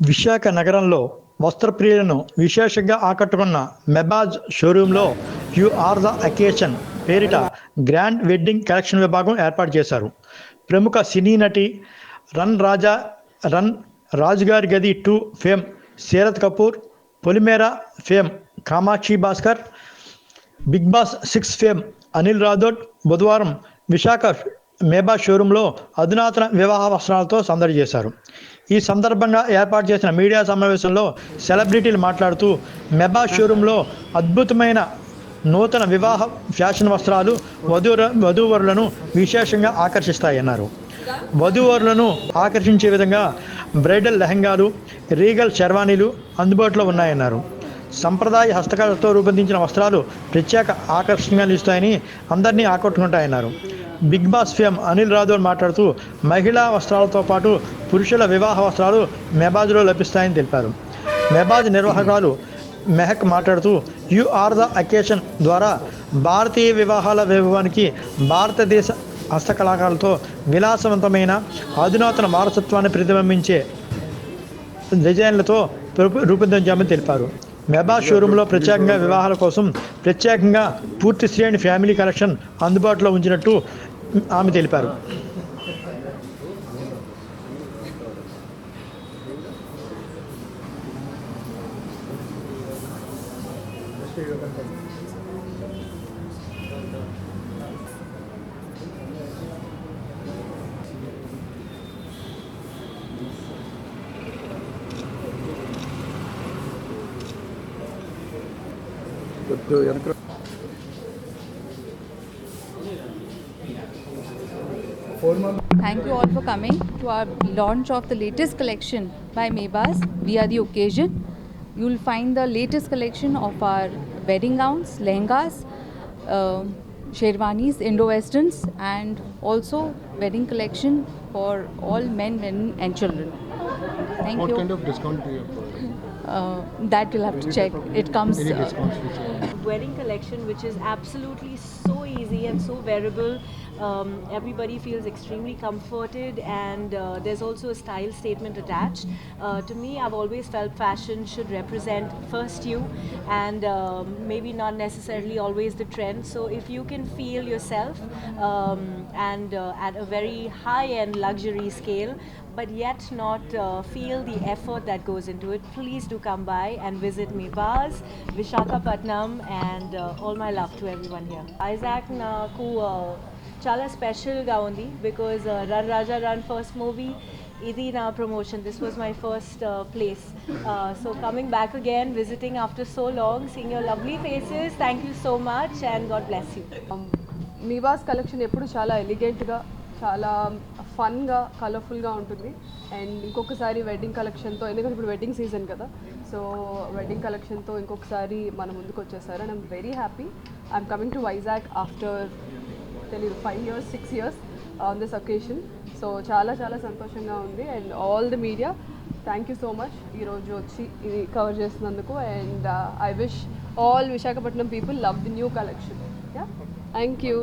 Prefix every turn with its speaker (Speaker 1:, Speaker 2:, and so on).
Speaker 1: విశాఖ నగరంలో వస్త్రప్రియులను విశేషంగా ఆకట్టుకున్న మెబాజ్ షోరూంలో యు ఆర్ ద అకేషన్ పేరిట గ్రాండ్ వెడ్డింగ్ కలెక్షన్ విభాగం ఏర్పాటు చేశారు. ప్రముఖ సినీ నటి run Raja run Rajugari Gadhi two fame Sharath Kapoor Polimera fame Kamakshi Bhaskar Bigg Boss six fame Anil Rathod బుధవారం విశాఖ మేబా షోరూంలో అధునాతన వివాహ వస్త్రాలతో సందడి చేశారు. ఈ సందర్భంగా ఏర్పాటు చేసిన మీడియా సమావేశంలో సెలబ్రిటీలు మాట్లాడుతూ మెబా షోరూంలో అద్భుతమైన నూతన వివాహ ఫ్యాషన్ వస్త్రాలు వధువర వధూవరులను విశేషంగా ఆకర్షిస్తాయన్నారు వధూవరులను ఆకర్షించే విధంగా బ్రైడల్ లెహంగాలు రీగల్ శర్వానీలు అందుబాటులో ఉన్నాయన్నారు. సంప్రదాయ హస్తకళతో రూపొందించిన వస్త్రాలు ప్రత్యేక ఆకర్షణగా నిలుస్తాయని అందరినీ ఆకట్టుకుంటాయన్నారు. Bigg Boss fame Anil Rathod మాట్లాడుతూ మహిళా వస్త్రాలతో పాటు పురుషుల వివాహ వస్త్రాలు మెబాజ్లో లభిస్తాయని తెలిపారు. మెబాజ్ నిర్వాహకురాలు మెహక్ మాట్లాడుతూ యు ఆర్ ద అకేషన్ ద్వారా భారతీయ వివాహాల వైభవానికి భారతదేశ హస్తకళాకారులతో విలాసవంతమైన అధునాతన వారసత్వాన్ని ప్రతిబింబించే డిజైన్లతో రూపొందించామని తెలిపారు. మెబా షోరూంలో ప్రత్యేకంగా వివాహాల కోసం ప్రత్యేకంగా పూర్తి శ్రేణి ఫ్యామిలీ కలెక్షన్ అందుబాటులో ఉంచినట్టు ఆమె తెలిపారు.
Speaker 2: Thank you all for coming to our launch of the latest collection by Mebas. We are the occasion. You will find the latest collection of our wedding gowns, lehengas, uh, sherwanis, Indo-Westerns and also wedding collection for all men, women and children. Thank
Speaker 3: what
Speaker 2: you.
Speaker 3: kind of discount do you have
Speaker 2: uh, that you'll have to check. It comes.
Speaker 3: Any
Speaker 2: uh,
Speaker 3: discounts which you
Speaker 4: wedding collection which is absolutely so easy and so wearable. Um, everybody feels extremely comforted and uh, there's also a style statement attached. Uh, to me i've always felt fashion should represent first you and um, maybe not necessarily always the trend. So if you can feel yourself um, and uh, at a very high end luxury scale but yet not uh, feel the effort that goes into it, please do come by and visit me. Bars, Vishakhapatnam, and uh, all my love to everyone here. Isaac నాకు చాలా స్పెషల్గా ఉంది because run Raja run first movie ఇది నా promotion this was my first place so coming back again visiting after so long seeing your lovely faces thank you so much and God bless you
Speaker 5: Nivas collection ఎప్పుడు చాలా ఎలిగెంట్గా చాలా ఫన్గా కలర్ఫుల్గా ఉంటుంది. And ఇంకొకసారి wedding కలెక్షన్తో ఎందుకంటే ఇప్పుడు వెడ్డింగ్ సీజన్ కదా సో వెడ్డింగ్ కలెక్షన్తో ఇంకొకసారి మన ముందుకు వచ్చేసారు and I'm very happy I'm coming to Vizag after తెలియదు five years six years on this occasion so చాలా చాలా సంతోషంగా ఉంది. And all the media thank you so much ఈరోజు వచ్చి ఇది కవర్ చేసినందుకు. And I wish all Visakhapatnam people love the new collection ya thank you